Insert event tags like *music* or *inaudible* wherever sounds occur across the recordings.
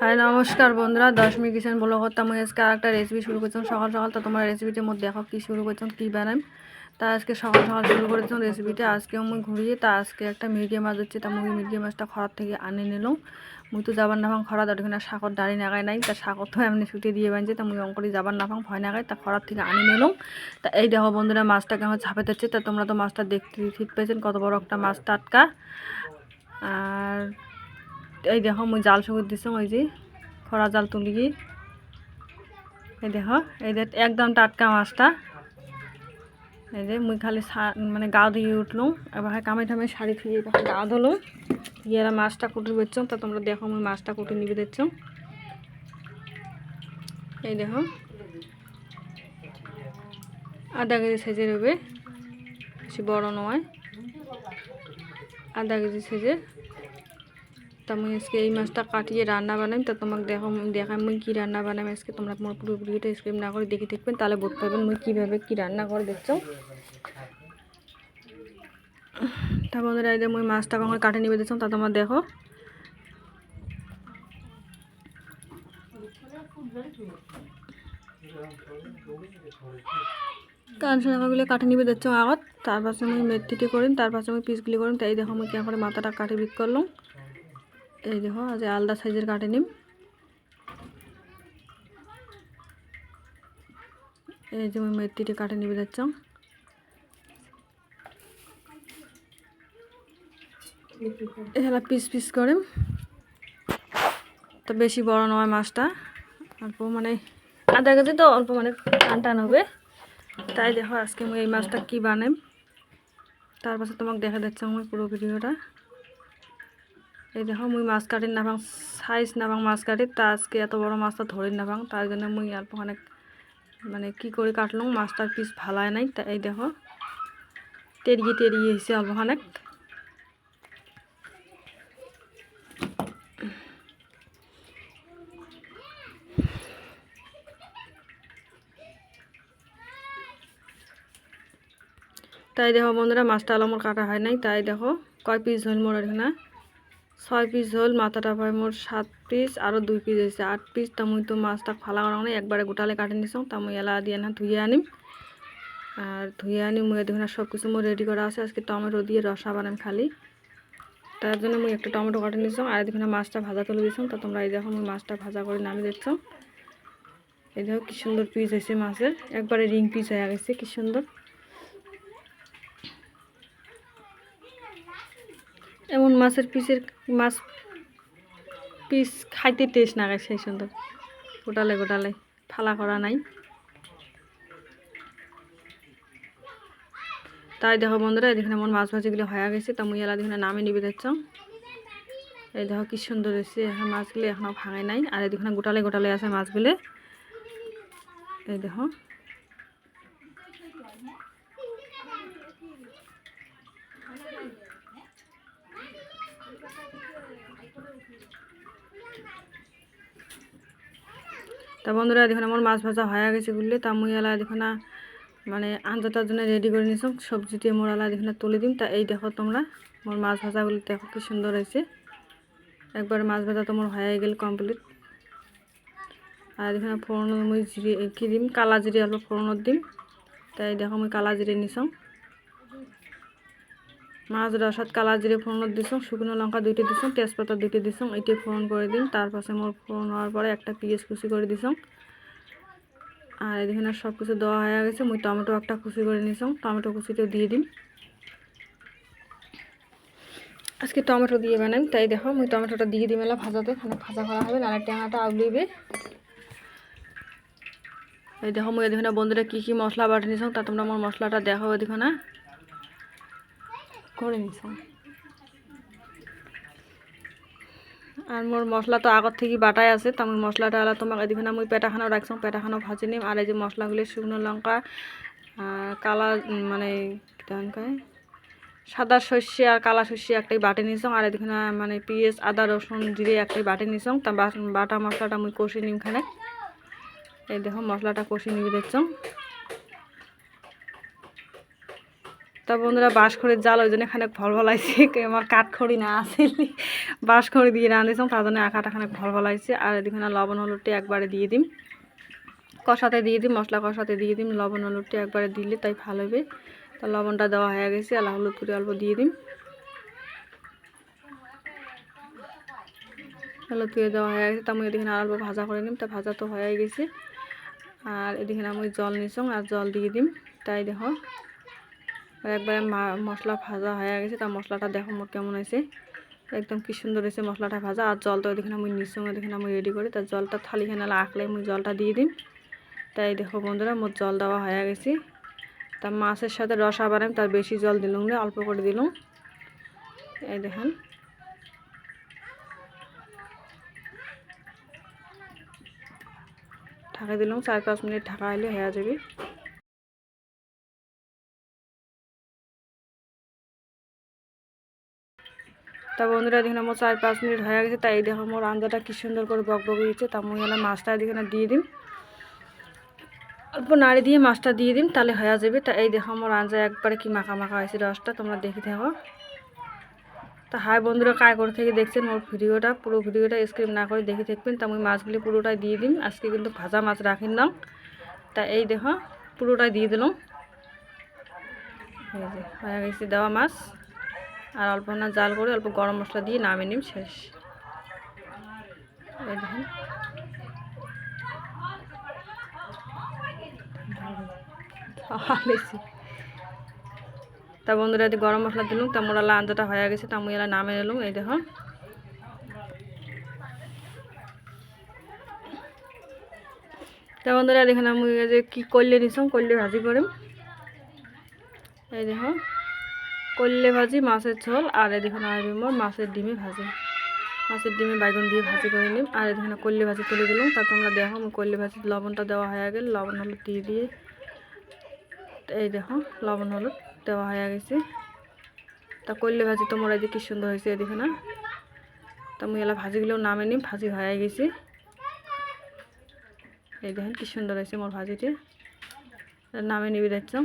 হ্যাঁ নমস্কার বন্ধুরা। দশমী কিচেন বলো আমি আজকে আর একটা রেসিপি শুরু করছিলাম। সকাল সকাল তো তোমার রেসিপিটির মধ্যে দেখো কী শুরু করছিলাম কী বানাই। তা আজকে সকাল সকাল শুরু করেছিলাম রেসিপিটা আজকে আমি ঘুরিয়ে, তা আজকে একটা মিডিয়াম মাছ হচ্ছে তা মুই মিডিয়াম মাছটা খরার থেকে আনে নিলাম। মুই তো যাবার নাফাং খরা ওখানে শাকর দাঁড়িয়ে নাগায় নাই। তা শাকর তো এমনি ছুটে দিয়ে বানছে, তা মুই অঙ্করি যাবার নাফাং ভয় নাগায় তা খরার থেকে আনে নিলাম। তা এই দেখো বন্ধুরা, মাছটাকে আমার ঝাঁপে দিচ্ছে তা তোমরা তো মাছটা দেখতে ঠিক পেয়েছেন কত বড় একটা মাছ টাটকা। আর এই দেখো, মুই জাল সুগুর দিছো, ওই যে খরা জাল তুলি। এই দেখো, এই যে একদম টাটকা মাছটা। এই যে মুই খালি মানে গা ধুয়ে উঠলুম। এবার কামে ঠামে শাড়ি ধুয়ে গা ধুলুম। ইয়েরা মাছটা কুটি বেচছ তা তোমরা দেখো মুই মাছটা কুটি নিবে দিচ্ছ এই দেখো। আধা কেজি সাইজের হবে বেশি বড় নয়। আধা কেজি সাইজের তা মুই আজকে এই মাছটা কাটিয়ে রান্না বানাই, তা তোমাকে দেখো, দেখাই মুই কী রান্না বানাই। আজকে তোমরা তোমার পুরো ভিডিওটা স্ক্রিপ না করে দেখে দেখবেন তাহলে বুঝতে পারবেন মুই কীভাবে কী রান্না করে দেখছ। তা বন্ধুরা, এই যে মুই মাছটা আমার কাটে নিবে দিচ্ছ তা তোমরা দেখো। শাখাগুলো কাটে নিবে দিচ্ছ আগত তার পাশে আমি মেথিটি করিম তার পাশে আমি পিসগুলি করিম তাই দেখো আমি কেমন করে মাথাটা কাটে বিক করলাম। এই দেখো আজ আলাদা সাইজের কাটে নিম। এই যে মেথিটি কাটে নিবে যাচ্ছ এগুলা পিস পিস করে। তো বেশি বড় নয় মাছটা, অল্প মানে আধা কেজি তো অল্প মানে টান টান হবে। তাই দেখো আজকে আমি এই মাছটা কী বানাই। তার পাশে তোমাকে দেখা যাচ্ছে আমার পুরো ভিডিওটা। এই দেখো মুই মাছ কাটি নাভাং সাইজ নাভাং মাছ কাটি, তা আজকে এত বড় মাছটা ধরি নাভাং, তার জন্য মুই অল্প অনেক মানে কি করে কাটলাম, মাছটার পিস ভালায় নাই, তা এই দেখো তেরিয়ে তেরিয়ে হয়েছে অল্প অনেক তাই দেখো বন্ধুরা, মাছটা আলো কাটা হয় নাই, তাই দেখো কয় পিস হল মোর এখানে। ছয় পিস হল মাথাটা পায় মোর সাত পিস আরও দুই পিস হয়েছে। আট পিস তা তো মাছটা ফালা করা নাই একবারে গোটালে কাটে নিছাম তা মুই এলা দিয়ে না ধুয়ে আনিম। আর ধুয়ে আনি মুই দেখুন সব কিছু মোর রেডি করা আছে। আজকে টমেটো দিয়ে রসা বানাম খালি। তার জন্য মুই একটা টমেটো কাটে নিছাম আর দেখুন মাছটা ভাজা তুলে দিছাম তা তোমরা এই দেখো মুই মাছটা ভাজা করে নামিয়ে দিচ্ছাম এই দেখো কি সুন্দর পিস হয়েছে মাছের। একবারে রিং পিস হয়ে গেছে, কি সুন্দর। এমন মাছের পিসের মাছ পিস খাইতে টেস্ট না সেই সুন্দর। গোটালে গোটালে, ফালা করা নাই। তাই দেখো বন্ধুরা এখানে আমার মাছ ভাজিগুলো হয়ে গেছে। তা মুই এলা দেখে নামে নিবে দিচ্ছ এই দেখো কি সুন্দর হয়েছে। এখন মাছগুলো এখনও ভাঙাই নাই। আর এদিকে গোটালে গোটালে আছে মাছগুলো। এই দেখো। তা বন্ধুরা দেখুন, আমার মাছ ভাজা হয়ে গেছে গুললে তা মুই এলা দেখুন মানে আঞ্জাটার জন্য রেডি করে নিছাম। সবজি দিয়ে মোর এলা দেখুন তুলে দিম। তা এই দেখো তোমরা, মোর মাছ ভাজাগুলি দেখো কি সুন্দর হয়েছে। একবার মাছ ভাজা তোমার হয়ে গেল কমপ্লিট আর দেখুন ফোড়ন মুই জিরে কি দিম? কালা জিরে, অল্প ফোড়নত দিম। তাই দেখো মুই কালা জিরে নিছাম। মাছ রসাত কালা জিরে ফোড়নত দিছাম শুকনো লঙ্কা দুইটা দিছাম তেজপাতা দুইটা দিছাম এইটা ফোড়ন করে দিম তার পাশে মোর ফোড়ন হওয়ার পরে একটা পিঁয়াজ কুচি করে দিছাম আর এখানে সব কিছু দেওয়া হয়ে গেছে। মুই টমেটো একটা কুচি করে নিছাম টমেটো কুচিটাও দিয়ে দিম আজকে টমেটো দিয়ে বানাই, তাই দেখো, মুই টমেটোটা দিয়ে দিম এলা ভাজাতে। ভাজা করা হবে নাহলে ট্যাঙাটা আউলিবে। এই দেখো, মুই এদিকে বন্ধুরা কী কী মশলা বাটি নিছাম তা তোমরা আমার মশলাটা দেখো এদিকে না করে নিছাম আর মোর মশলা তো আগর থেকে বাটাই আছে, তো আমি মশলাটা আলা তোমাকে এদিকে না, মুই পেটাখানাও রাখছাম, পেটাখানাও ভাজি নিম। আর এই যে মশলাগুলি শুকনো লঙ্কা কালা মানে সাদা সর্ষে আর কালা সর্ষে একটাই বাটে নিছাম, আর এদিকে মানে পেঁয়াজ, আদা, রসুন, জিরে একটাই বাটে নিছাম। তা বাট- মশলাটা মুই কষি নিম খানে এই দেখো মশলাটা কষি নিবি দেখছাম। তা বন্ধুরা বাঁশখড়ির জাল ওই জন্য এখানে ফল ফলাইছে আমার কাঠখড়ি না আসেনি। বাঁশখড়ি দিয়ে রাঁধেছিলাম তার জন্য আঁকাটা এখানে ফল ফলাইছে আর এদিকে লবণ হলুদটি একবারে দিয়ে দিম। কষাতে দিয়ে দিম, মশলা কষাতে দিয়ে দিম। লবণ হলুদটি একবারে দিলে তাই ভালো হবে। তা লবণটা দেওয়া হয়ে গেছে, আর হলুদ করে অল্প দিয়ে দিম। হলুদ করে দেওয়া হয়ে গেছে। তা আমি এদিকে আর অল্প ভাজা করে নিম। তা ভাজা তো হয়ে গেছে। আর এদিকে আমি জল নিছং আর জল দিয়ে দিম। তাই দেখো। একবারে মশলা ভাজা হয়ে গেছে। তা মশলাটা দেখো মোট কেমন হয়েছে। একদম কি সুন্দর হয়েছে মশলাটা ভাজা। আর জলটা দেখে আমি নিঃসঙ্গ দেখে আমি রেডি করি। তার জলটা থালি থালিখানে আঁকলে আমি জলটা দিয়ে দিম তাই দেখো বন্ধুরা, মোট জল দেওয়া হয়ে গেছে। তা মাছের সাথে রসা বানাম তার বেশি জল দিলাম না, অল্প করে দিলাম। এই দেখেন। ঢাকা দিলাম, চার পাঁচ মিনিট ঢাকা হলে হয়ে যাবে। তা বন্ধুরা দেখুন আমার চার পাঁচ মিনিট হয়ে গেছে, তাই দেখো মোর আঞ্জাটা কি সুন্দর করে বক বক হয়েছে। তা মুই এলাম মাছটা এদিকে দিয়ে দিম। অল্প নাড়ি দিয়ে মাছটা দিয়ে দিম, তাহলে হয়ে যাবে। তা এই দেখো আমার আঞ্জা একবারে কি মাখা মাখা হয়েছে রসটা, তোমরা দেখি থাকো। তা হাই বন্ধুরা কায় করে থেকে দেখছেন মোর ভিডিওটা, পুরো ভিডিওটা স্ক্রিপ না করে দেখে থাকবেন। তা আমি মাছগুলি পুরোটাই দিয়ে দিন আজকে কিন্তু ভাজা মাছ রাখিন না। তা এই দেখো পুরোটাই দিয়ে দিলাম। হয়ে গেছে দেওয়া মাছ। আর অল্প না জাল করে অল্প গরম মশলা দিয়ে নামিয়ে নিম, শেষ। তা বন্ধুরা গরম মশলা দিলাম, তা মোরা লাঞ্জাটা হয়ে গেছে, তা মুই এলা নামে নিলাম, এই দেখো। তা বন্ধুরা দেখেন আমি যে কি করলে নিছাম করলে ভাজি করিম। এই দেখো। করলে ভাজি, মাছের ঝোল, আর দেখুন আর মোর মাছের ডিমে ভাজি। মাছের ডিমে বাইগন দিয়ে ভাজি করে নিম, আর এখানে করলে ভাজি তুলে দিলাম। তা তোমরা দেখো আমি করলে ভাজি লবণটা দেওয়া হয়ে গেল, লবণ, হলুদ দিয়ে দিয়ে। এই দেখো, লবণ, হলুদ দেওয়া হয়ে গেছে। তা করলে ভাজি তোমার যে কি সুন্দর হয়েছে এদিকে না? তা মুই এলা ভাজিগুলো নামে নিম, ভাজি হয়ে গেছে। এই দেখেন কি সুন্দর হয়েছে মোর ভাজিটা। নামে নিবি দেখছাম।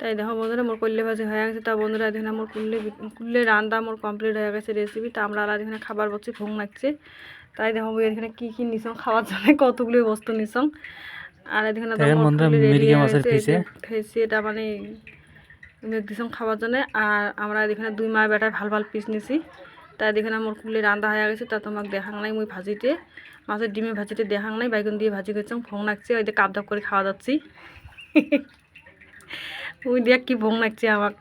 তাই দেখো বন্ধুরা মোর কল্লে ভাজি হয়ে গেছে। তা বন্ধুরা দেখেন মোর কুল্লে কুল্লে রান্না মোর কমপ্লিট হয়ে গেছে রেসিপি তা আমরা আর এখানে খাবার বলছি ভোগ লাগছে তাই দেখো এখানে কি কি নিছং খাওয়ার জন্য কতগুলো বস্তু নিছং আর এখানে ফেসি এটা মানে দিছং খাওয়ার জন্য। আর আমরা এখানে দুই মায়ের বেটায় ভালো ভালো পিস নিছি। তাই এখানে মোর কুল্লি রান্না হয়ে গেছে। তা তোমাকে দেখাং নাই মুই ভাজিতে। মাছের ডিমে ভাজিতে দেখাং নাই বাইগুন দিয়ে ভাজি করছাম ভোগ লাগছে ওই যে কাপ ধাপ করে খাওয়া যাচ্ছি। *laughs* ওই দেখ কি ভোগ লাগছে আমার।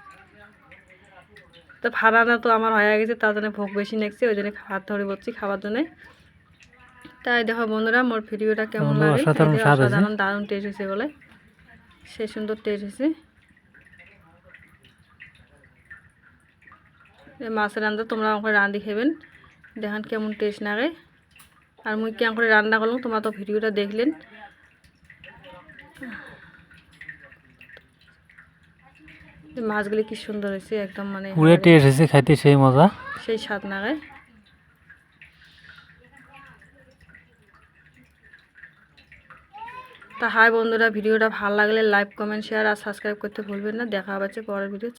তো ফাড়ানা তো আমার হয়ে গেছে তার জন্য ভোগ বেশি লাগছে ওই জন্য হাত ধরে বলছি খাওয়ার জন্য। তাই দেখো বন্ধুরা মোর ভিডিওটা কেমন লাগে। অসাধারণ দারুণ টেস্ট হয়েছে বলে। সে সুন্দর টেস্ট হয়েছে। মাছের রান্না তোমরা আমাকে রান্ধি খাবেন। দেখান কেমন টেস্ট লাগে আর মুই কেমন করে রান্না করলাম তোমরা তো ভিডিওটা দেখলেন। মাছগুলি কি সুন্দর হয়েছে একদম মানে পুরে টেস্ট হয়েছে খাইতে সেই মজা। সেই স্বাদ নাগায় তা হাই বন্ধুরা ভিডিওটা ভালো লাগলে লাইক কমেন্ট শেয়ার আর সাবস্ক্রাইব করতে ভুলবেন না। দেখা হচ্ছে পরের ভিডিও